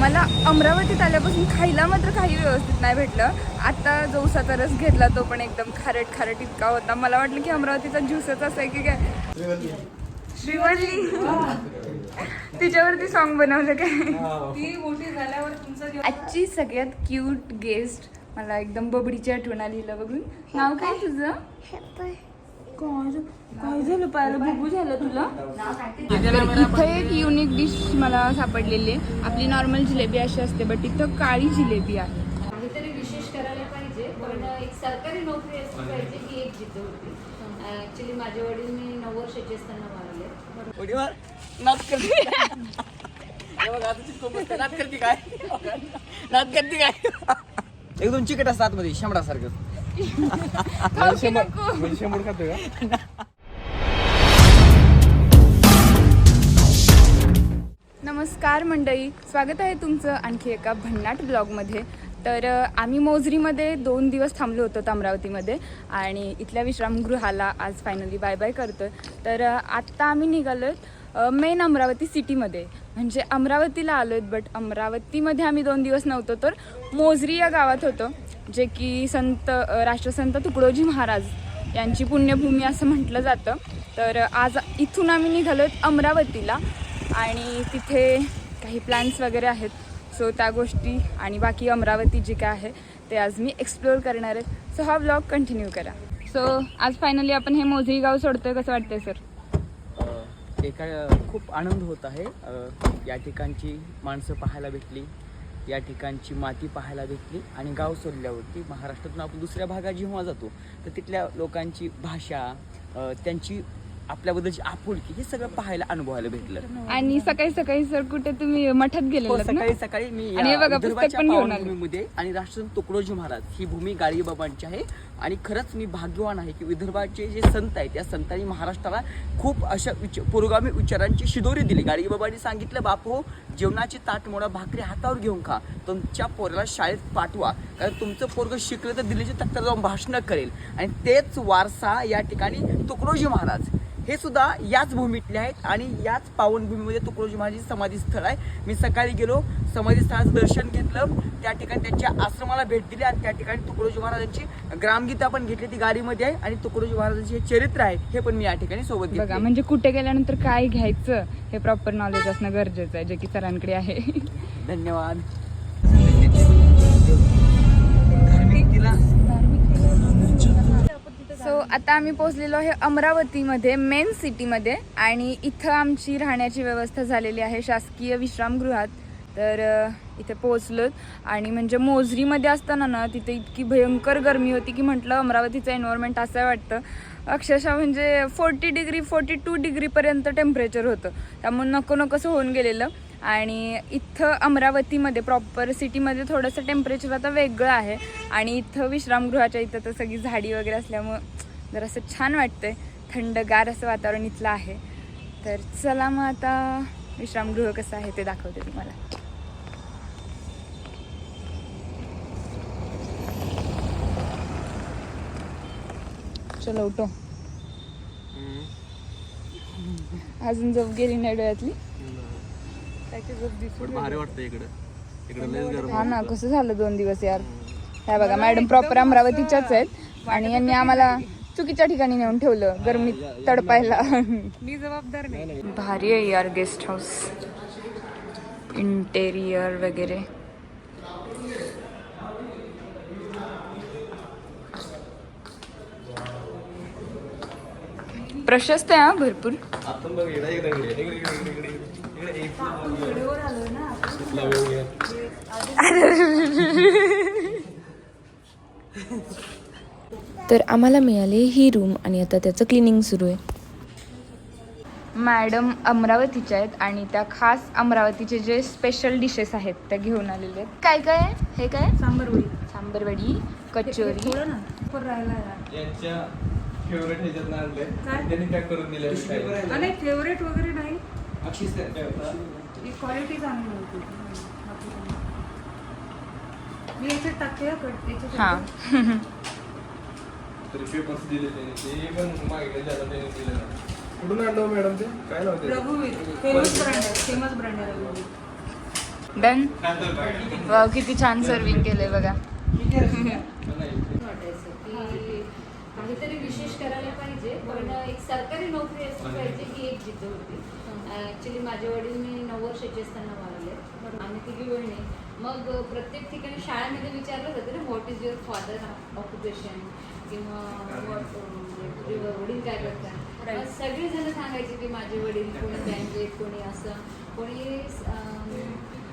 मला अमरावतीत आल्यापासून खायला मात्र काही व्यवस्थित नाही भेटलं. आता जो उसाचा रस घेतला तो पण एकदम खारट खारट इतका होता. मला वाटलं की अमरावतीचा ज्यूसच असं आहे की काय? श्रीवल्ली. तिच्यावरती सॉन्ग बनवलं काय? ती मोठी झाल्यावर आजची सगळ्यात क्यूट गेस्ट मला एकदम बबडीची आठवण आली बघून. नाव काय तुझं? काय झालं बघू झालं तुला? इथं एक युनिक डिश मला सापडलेली आहे. आपली नॉर्मल जिलेबी अशी असते बट इथं काळी जिलेबी आहे. काहीतरी विशेष करायला पाहिजे पण एक सरकारी नोकरी असली पाहिजे ही एक जिद्द होती. ऍक्च्युली माझे वडील मी नऊ वर्षाचे असताना नाच करते. नाच काय? नाच करते काय? एक दोन चिकट असतात मध्ये नको? म्हणजे शंभर खातोय का? नमस्कार मंडळी स्वागत आहे तुमचं आणखी एका भन्नाट ब्लॉगमध्ये. तर आम्ही मोजरीमध्ये दोन दिवस थांबलो होतो अमरावतीमध्ये आणि इथल्या विश्रामगृहाला आज फायनली बाय बाय करतो तर आत्ता आम्ही निघालो मेन अमरावती सिटीमध्ये म्हणजे अमरावतीला आलो आहेत बट अमरावतीमध्ये आम्ही दोन दिवस नव्हतो तर मोजरी या गावात होतो. जे की संत राष्ट्रसंत तुकडोजी महाराज यांची पुण्यभूमी असं म्हटलं जातं. तर आज इथून आम्ही निघालो अमरावतीला आणि तिथे काही प्लॅन्स वगैरे आहेत. सो त्या गोष्टी आणि बाकी अमरावती जे काय आहे ते आज मी एक्सप्लोअर करणार आहे. सो हा ब्लॉग कंटिन्यू करा. सो आज फायनली आपण हे मोझरी गाव सोडतोय कसं वाटतंय सर एका खूप आनंद होत आहे. या ठिकाणची माणसं पाहायला भेटली. या ठिकाणची माती पाहायला भेटली आणि गाव सोडल्यावरती महाराष्ट्रातून आपण दुसऱ्या भागात जेव्हा जातो तर तिथल्या लोकांची भाषा त्यांची आपल्याबद्दलची आपुलकी हे सगळं पाहायला अनुभवायला भेटलं. आणि सकाळी सकाळी सर कुठे तुम्ही मठात हो, गेलेलात ना? सकाळी सकाळी मी आणि हे या बघा, पुस्तक विदर्भाच्या पण घेऊन आले. पावनभूमीमध्ये आणि राष्ट्रसंत तुकडोजी महाराज ही भूमी गाडगेबाबांची आहे. आणि खरंच मी भाग्यवान आहे की विदर्भाचे जे संत आहेत त्या संतांनी महाराष्ट्राला खूप अशा पुरोगामी विचारांची शिदोरी दिली. गाडगेबाबांनी सांगितलं बापू जेवणाची ताट मोडा भाकरी हातावर घेऊन खा. तुमच्या पोराला शाळेत पाठवा. कारण तुमचं पोरग शिकलं तर दिल्लीच्या तख्तावर जाऊन भाषणं करेल. आणि तेच वारसा या ठिकाणी तुकडोजी महाराज. हे सुद्धा याच भूमीतले आहेत आणि याच पावनभूमीमध्ये तुकडोजी महाराजांची समाधी स्थळ आहे. मी सकाळी गेलो समाधी स्थळाचं दर्शन घेतलं. त्या ठिकाणी त्यांच्या आश्रमाला भेट दिली आणि त्या ठिकाणी तुकडोजी महाराजांची ग्रामगीता पण घेतली. ती गाडीमध्ये आहे आणि तुकडोजी महाराजांचे हे चरित्र आहे हे पण मी या ठिकाणी सोबत बघा म्हणजे कुठे गेल्यानंतर काय घ्यायचं हे प्रॉपर नॉलेज असणं गरजेचं आहे जे की सरांकडे आहे. धन्यवाद. आता आम्ही पोहोचलेलो आहे अमरावतीमध्ये मेन सिटीमध्ये. आणि इथं आमची राहण्याची व्यवस्था झालेली आहे शासकीय विश्रामगृहात. तर इथे पोहोचलो. आणि म्हणजे मोजरीमध्ये असताना ना तिथे इतकी भयंकर गरमी होती की म्हटलं अमरावतीचं एन्व्हायरमेंट असं वाटतं. अक्षरशः म्हणजे फोर्टी डिग्री फोर्टी टू डिग्रीपर्यंत टेम्परेचर होतं. त्यामुळे नको नकोसं होऊन गेलेलं. आणि इथं अमरावतीमध्ये प्रॉपर सिटीमध्ये थोडंसं टेम्परेचर आता वेगळं आहे. आणि इथं विश्रामगृहाच्या इथं तर सगळी झाडी वगैरे असल्यामुळं जरासं छान वाटतंय. थंडगार असं वातावरण इथलं आहे. तर चला मग आता विश्रामगृह कसं आहे ते दाखवते तुम्हाला. चलो उठो. अजून झोप गेली नाही डोळ्यातली? हा ना कसं झालं दोन दिवस यार? ह्या बघा मॅडम प्रॉपर अमरावतीच्याच आहेत आणि यांनी आम्हाला चुकीच्या ठिकाणी नेऊन ठेवलं गरमीत तडपायला मी जबाबदार नाही भारी आहे यार गेस्ट हाऊस इंटेरियर वगैरे प्रशस्त आहे हा भरपूर आपण तर आम्हाला मिळाली ही रूम आणि आता त्याचं क्लिनिंग सुरू आहे. मॅडम अमरावतीच्या आहेत आणि त्या खास अमरावतीचे जे स्पेशल डिशेस आहेत त्या घेऊन आलेले आहेत. काय काय आहे? हे काय? सांबरवडी. सांबरवडी कचोरी. थोडं ना पण राहिला यार. यांच्या फेवरेट ह्याच्यात नाही आणलंय काय? त्यांनी पॅक करून दिलं नाही फेवरेट वगैरे नाही. होता. ही क्वालिटी चांगली होती. मी याच्यात टाकते हा कट याच्यात हां. तरी पेपर्स दिले त्यांनी. ते पण मागितले ज्याला त्यांनी दिलं. नाही कुठून आणलं हो मॅडम ते? काय रघुवीर. फेमस ब्रँड आहे फेमस ब्रँड आहे रघुवीर. डन वाव किती छान सर्विंग केलंय बघा. वाटायचं की काहीतरी विशेष करायला पाहिजे पण एक सरकारी नोकरी असली पाहिजे ही एक जिद्द होती. ऍक्च्युली माझे वडील मी नऊ वर्षाचे असताना वारले आम्ही तिघी बहिणी. मग प्रत्येक ठिकाणी शाळेमध्ये विचारलं जातं ना what is your father occupation किंवा तुझे वडील काय करतात? मग सगळेजण सांगायचे की माझे वडील कोणी बँकेत कोणी असं कोणी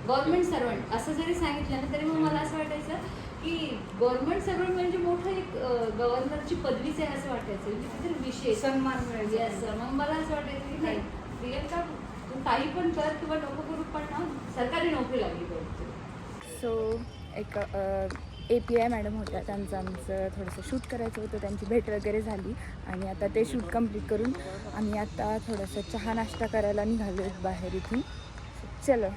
गव्हर्नमेंट सर्वंट असं जरी सांगितलं ना तरी मग मला असं वाटायचं की गव्हर्नमेंट सर्वंट म्हणजे मोठं एक गव्हर्नरची पदवीच आहे असं वाटायचं. म्हणजे विशेष. सन्मान मिळायचा. Yes, मग मला असं वाटायचं की नाही प्रियंका तू काही पण कर किंवा नको करू पण ना सरकारी नोकरी लागली पाहिजे. सो एक ए पी आय मॅडम होत्या. त्यांचं आमचं थोडंसं शूट करायचं होतं. त्यांची भेट वगैरे झाली. आणि आता ते शूट कंप्लीट करून आम्ही आता थोडंसं चहा नाश्ता करायला निघालो बाहेर इथून. चलो.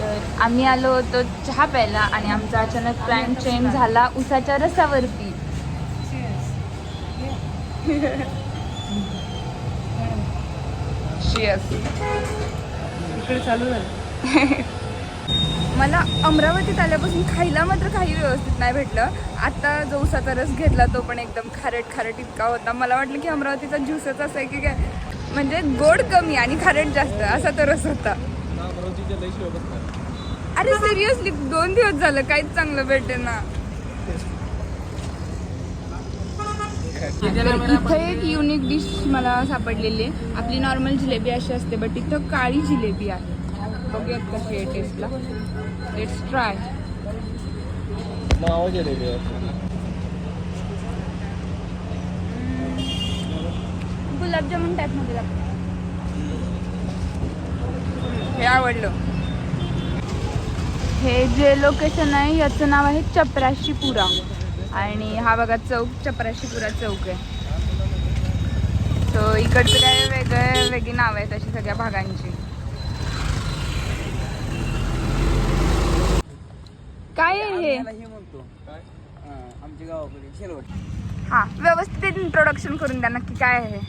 तर आम्ही आलो होतो चहा प्यायला आणि आमचा अचानक प्लॅन चेंज झाला उसाच्या रसावरती. शियस इकडे चालू झालं. मला अमरावतीत आल्यापासून खायला मात्र काही व्यवस्थित नाही भेटलं. आता जो उसाचा रस घेतला तो पण एकदम खारट खारट इतका होता. मला वाटलं की अमरावतीचा ज्यूसच असा आहे की काय? म्हणजे गोड कमी आणि खारट जास्त असा तो रस होता. अरे सिरियसली दोन दिवस झालं काहीच चांगलं भेटे ना. इथं एक युनिक डिश मला सापडलेली आहे. आपली नॉर्मल जिलेबी अशी असते बट इथं काळी जिलेबी आहे. बघूयात कशी आहे टेस्टला लेट्स ट्राय नाव गेलेले गुलाबजामुन टाईपमध्ये लागतं हे आवडलं. हे जे लोकेशन आहे याचं नाव आहे चपराशीपुरा. आणि हा बघा चौक चपराशीपुरा चौक आहे. सो इकडचं काय वेगळे वेगळी नाव आहेत अशी सगळ्या भागांची. काय आहे? हे म्हणतो. आमच्या गावाकडे शेलवट. हा व्यवस्थित इंट्रोडक्शन करून द्या नक्की काय आहे?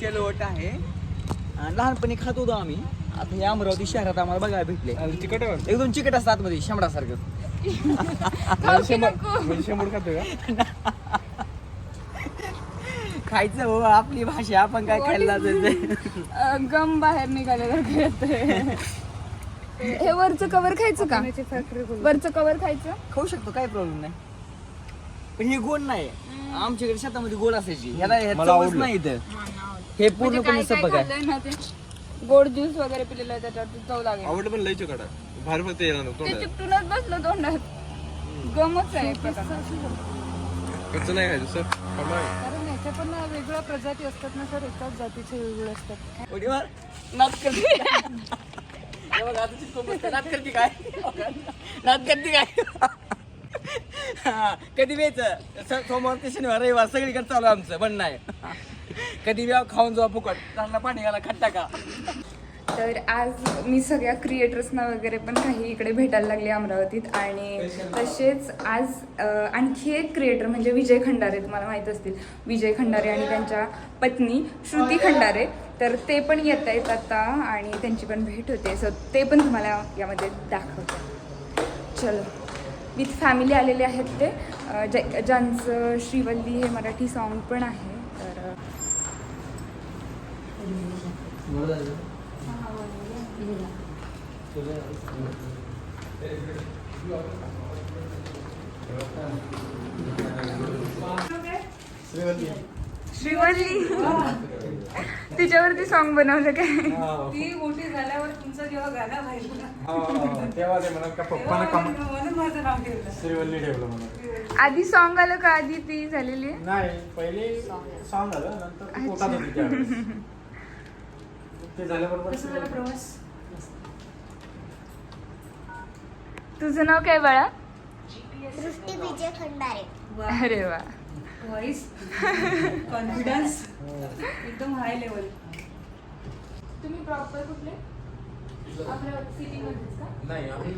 शेलवट आहे. आणि लहानपणी खात होतो आम्ही. आता हे अमरावती शहरात आम्हाला बघायला भेटले. तिकट आहे एकदम चिकट असतात मध्ये शेंबडासारखं. खाऊ नको. म्हणजे शंभर खातो का? खायचं हो आपली भाषा आपण काय खायला जायचं अ, गम बाहेर निघालेलं हे वरचं कवर खायचं का? वरचं कवर खायचं? खाऊ शकतो काय प्रॉब्लेम नाही. पण हे गोड नाही. आमच्याकडे शेतामध्ये गोड असायची. ह्याला ह्या मला आवडलं. नाही इथं. हे म्हणजे पूर्णपणे आहे खाल्लंय ना ते? गोड ज्यूस वगैरे पिलेलं आहे त्याच्यावरती चव लागेल. आवडलं पण चिकट आहे. भारी फक्त येणार ते तोंडात. चिपटूनच बसलं तोंडात. गमच आहे एक प्रकारचा. कच्चं नाही खायचं सर. कारण याच्या पण वेगळ्या प्रजाती असतात ना सर. एकाच जातीचे वेगळे असतात. उडी मार करते काय? करते काय? कधी वेच सोमवार ते शनिवार रविवार सगळीकडे चालू आमचं पण नाही. कधी व्याव खाऊन जाऊ फुकट. चांगला पाणी घाला खट्टा का तर आज मी सगळ्या क्रिएटर्सना वगैरे पण काही इकडे भेटायला लागले अमरावतीत आणि तसेच आज आणखी एक क्रिएटर म्हणजे विजय खंडारे तुम्हाला माहीत असतील. विजय खंडारे आणि त्यांच्या पत्नी श्रुती खंडारे. तर ते पण येत आहेत आता आणि त्यांची पण भेट होते. सो ते पण तुम्हाला यामध्ये दाखवते. चलो. विथ फॅमिली आलेले आहेत ते. ज्या- ज्यांचं श्रीवल्ली हे मराठी सॉन्ग पण आहे तर श्रीवल्ली. श्रीवल्ली तिच्यावरती सॉन्ग बनवलं काय? ती मोठी झाल्यावर तुमचं जेव्हा गाणं व्हायला तेव्हा ते म्हणत का पप्पानं कम म्हणून माझं नाव ठेवलं. श्रीवल्ली ठेवलं म्हणून. आधी सॉन्ग आलं का आधी? ती झालेली? आहे? नाही पहिले सॉंग झालं नंतर ती पोटात होती त्यावेळेस. ते झाल्याबरोबर कसं झाला प्रवास? तुझं नाव काय बाळा? दृष्टी विजय खंडारे. अरे वा. व्हॉइस कॉन्फिडन्स एकदम हाय लेवल तुम्ही प्रॉपर कुठले? अमरावती सिटी मध्येच का? नाही आम्ही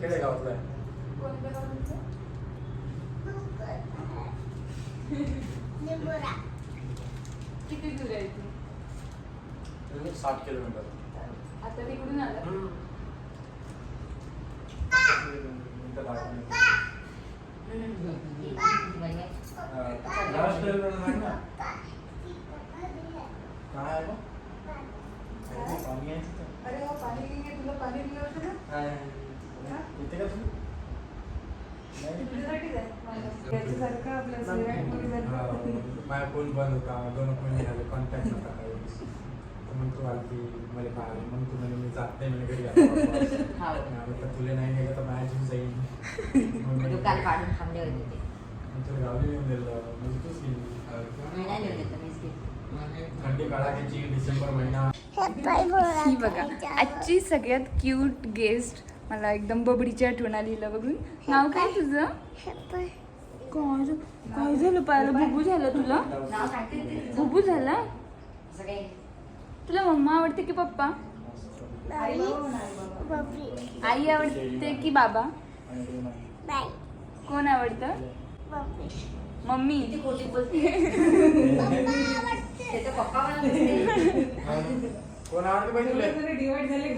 खेडेगावातला आहे. कोणत्या? निंबोरा. किती दूर आहे तू साठ किलोमीटर. आता तिकडून आला इथं दाखवलं. लास्ट टाइम सांग ना. काय आहे बा? काय? ते पाणी आहे तिथं? अरे हो, पाणी घे, तुला पाणी दिलं होतं ना? काय आहे? इथे का तुम्ही? नाही? तुझ्यासाठीच आहे. माझं. फोन बंद होता. दोन फोन झाले कॉन्टॅक्ट नव्हता काही तर मग तू आलती मला पाहिलं मग तू म्हणे मी जात नाही. म्हणे घरी तुला नाही गेलं तर माझ्या जीव जाईल दुकान काढून थांबले होते ते मग तुला गावी येऊन दिलं. मग तूच गेली मी नाही नेलं होतं, मीच गेले. थंडी कडाक्याची डिसेंबर महिना. ही बघा आजची सगळ्यात क्यूट गेस्ट मला एकदम बबडीची आठवण आली बघून. नाव काय तुझं? काय झा- काय झालं पायाला बुबू झालं तुला? नाव सांगते. बुबू झाला? असं काही. तुला मम्मा आवडते की पप्पा? बापरी आई आवडते की बाबा? कोण आवडतं? मम्मी. किती खोटी बोलते. पप्पा. कोण आवडते पाहिजे तुला? डिवाइड झाले?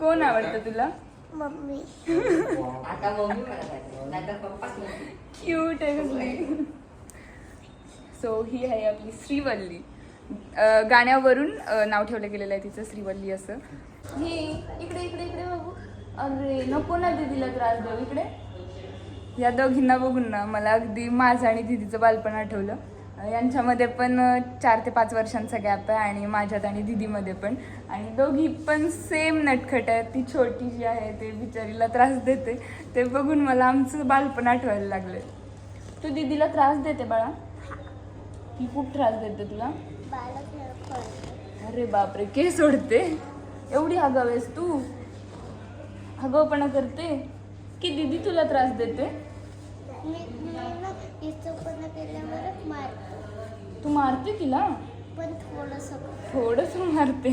कोण आवडतं तुला? मम्मी. आता मम्मी नाहीतर पप्पाच. क्यूट आहे सो ही आहे आपली श्रीवल्ली. गाण्यावरून नाव ठेवलं गेलेलं आहे तिचं श्रीवल्ली असं. हे इकडे इकडे इकडे बघू. अरे नको ना दीदीला त्रास देऊ. इकडे. या दोघींना बघून ना मला अगदी माझं आणि दिदीचं बालपण आठवलं. यांच्यामध्ये पण चार ते पाच वर्षांचा गॅप आहे आणि माझ्यात आणि दिदीमध्ये पण. आणि दोघी पण सेम नटखट आहे ती छोटी जी आहे ते बिचारीला त्रास देते. ते बघून मला आमचं बालपण आठवायला लागलं तू दिदीला त्रास देते बाळा. ती खूप त्रास देते तुला. अरे बापरे के सोडते एवढी आगाव आहेस तू. आगावपणा करते. की दीदी तुला त्रास देते? तू मारते तिला? पण थोडंसं थोडस मारते.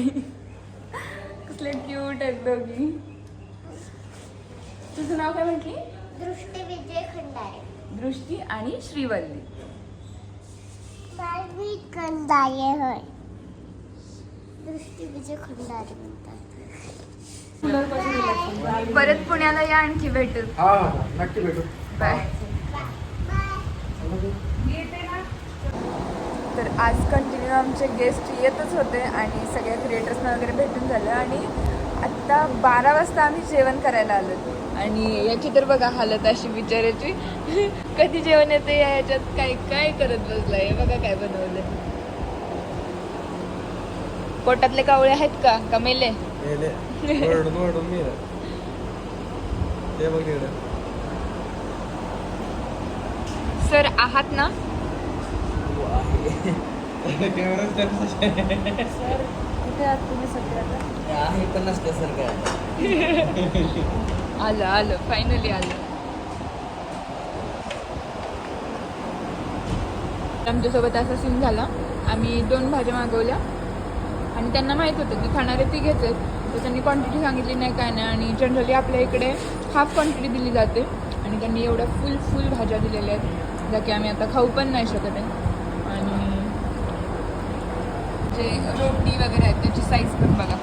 कसले क्यूट आहेत दोघी. तुझं नाव काय म्हटली? दृष्टी विजय खंडारे दृष्टी आणि श्रीवल्ली. खंडारे होय. दृष्टी विजय खंडारे म्हणतात. परत पुण्याला या आणखी भेटू. नक्की भेटू. बाय. तर आज कंटिन्यू आमचे गेस्ट येतच होते आणि सगळ्या क्रिएटर्सना वगैरे भेटून झालं आणि आत्ता बारा वाजता आम्ही जेवण करायला आलो. आणि याची तर बघा हालत अशी बिचारायची कधी जेवण येते या ह्याच्यात? काय काय करत बसलाय? बघा काय बनवलंय. पोटातले कावळे आहेत का? का मेले? ओरडून ओरडून मी ते बघ तिकडे सर आहात ना? कॅमेरा सर कुठे आहात तुम्ही सध्या आहे पण नसते सर काय आलं आलं. फायनली आलं. आमच्यासोबत असा सीन झाला. आम्ही दोन भाज्या मागवल्या. आणि त्यांना माहीत होतं की खाणारे ती आहेत तर त्यांनी क्वांटिटी सांगितली नाही काय नाही. आणि जनरली आपल्या इकडे हाफ क्वांटिटी दिली जाते. आणि त्यांनी एवढ्या फुल फुल भाज्या दिलेल्या आहेत ज्या की आम्ही आता खाऊ पण नाही शकत आहे. आणि जे रोटी वगैरे आहेत त्याची साईज पण बघा.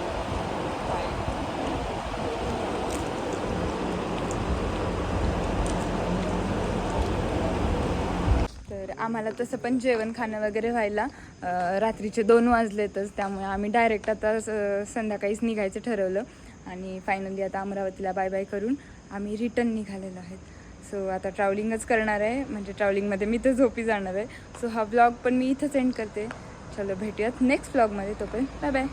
तर आम्हाला तसं पण जेवण खाणं वगैरे व्हायला रात्रीचे दोन वाजलेतच त्यामुळे आम्ही डायरेक्ट आता स- संध्याकाळीच निघायचं ठरवलं. आणि फायनली आता अमरावतीला बाय बाय करून आम्ही रिटर्न निघालेलो आहेत. सो आता ट्रॅव्हलिंगच करणार आहे. म्हणजे ट्रॅव्हलिंगमध्ये मी तर झोपी जाणार आहे. सो हा ब्लॉग पण मी इथंच एंड करते. चलो भेटूयात नेक्स्ट ब्लॉगमध्ये तो पण बाय बाय